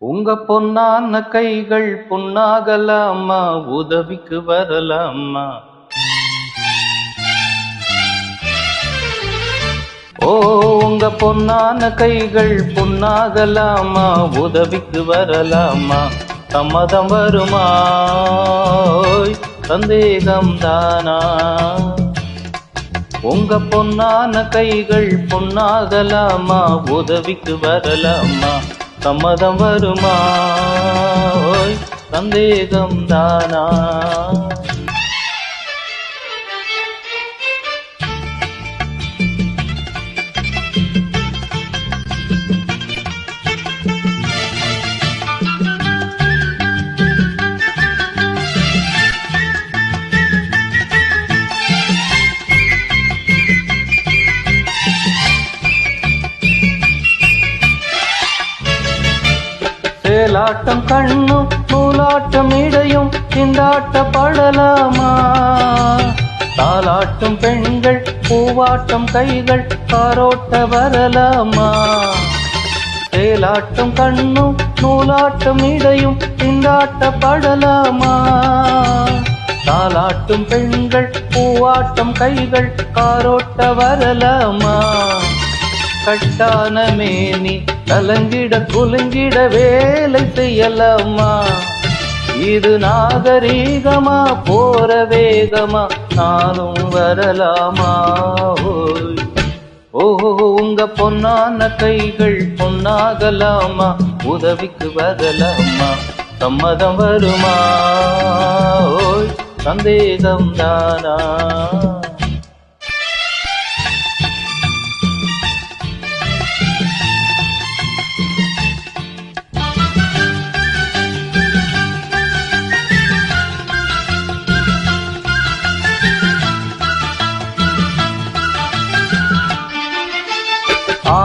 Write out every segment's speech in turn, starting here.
உங்க பொன்னான கைகள் பொன்னாகலாமா? உதவிக்கு வரலாமா? ஓ உங்க பொன்னான கைகள் பொன்னாகலாமா? உதவிக்கு வரலாமா? சம்மதம் வருமா? சந்தேகம் தானா உங்க பொன்னான கைகள் பொன்னாகலாமா? உதவிக்கு வரலாமா? சம்மதம் வருமா? சந்தேகம் தானா சேலாட்டம் கண்ணும் நூலாட்டம் இடையும் திண்டாட்ட படலாமா? தாலாட்டும் பெண்கள் பூவாட்டம் கைகள் காரோட்ட வரலாமா? சேலாட்டம் கண்ணும் நூலாட்டம் இடையும் திண்டாட்ட படலாமா? தாலாட்டும் பெண்கள் பூவாட்டம் கைகள் காரோட்ட வரலாமா? கட்டானமே நீ கலங்கிட குலுங்கிட வேலை செய்யலாமா? இது நாகரீகமா போற வேகமா நானும் வரலாமா? ஓஹோ உங்க பொன்னான கைகள் பொன்னாகலாமா? உதவிக்கு வரலாமா? சம்மதம் வருமா? ஓய் சந்தேகம் தானா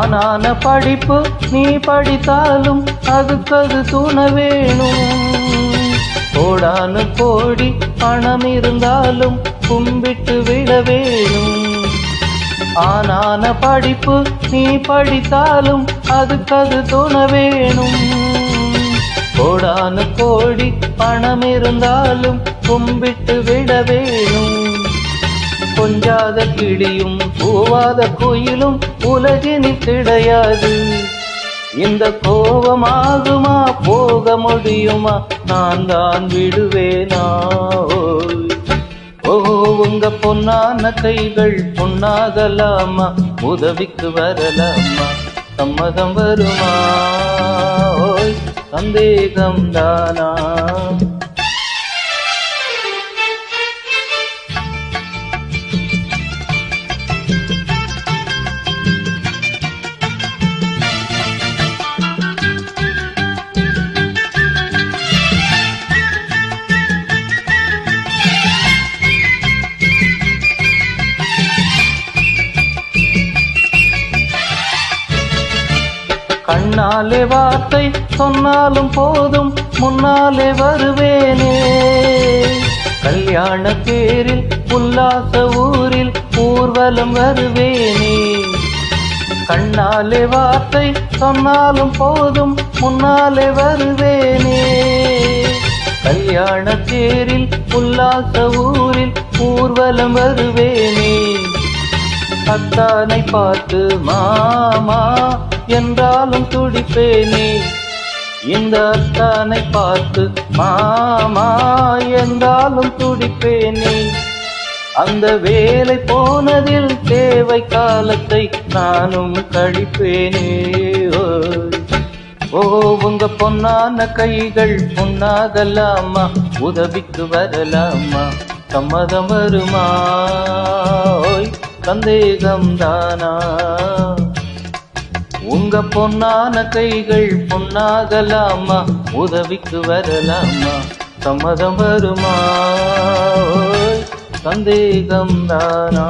ஆனான படிப்பு நீ படித்தாலும் அதுக்கது அது துணை வேணும். கோடானு கோடி பணம் இருந்தாலும் கும்பிட்டு விட வேணும். ஆனான படிப்பு நீ படித்தாலும் அதுக்கது அது துணை வேணும். கோடானு கோடி பணம் இருந்தாலும் கும்பிட்டு விட வேணும். கொஞ்சாத கிளியும் பூவாத கோயிலும் உலகினில் கிடையாது. இந்த கோபமாகுமா? போக முடியுமா? நான் தான் விடுவேனா? ஓ உங்க பொன்னான கைகள் பொன்னாகலாமா? உதவிக்கு வரலாமா? சம்மதம் வருமா? சந்தேகம் தானா கண்ணாலே வார்த்தை சொன்னாலும் போதும் முன்னாலே வருவேனே. கல்யாண பேரில் உல்லாச ஊரில் ஊர்வலம் வருவேனே. கண்ணாலே வார்த்தை சொன்னாலும் போதும் முன்னாலே வருவேனே. கல்யாண தேரில் உல்லாச ஊரில் ஊர்வலம் வருவேனே. அத்தானை பார்த்து மாமா என்றாலும் துடிப்பேனே. இந்த அத்தானை பார்த்து மாமா என்றாலும் துடிப்பேனே. அந்த வேலை போனதில் தேவை காலத்தை நானும் கழிப்பேனே. ஓ உங்க பொன்னான கைகள் பொன்னாகலாமா உதவிக்கு வரலாமா? சம்மதம் வருமா? சந்தேகம் தானா உங்க பொன்னான கைகள் பொன்னாகலாமா? உதவிக்கு வரலாமா? சம்மதம் வருமா? சந்தேகம் தானா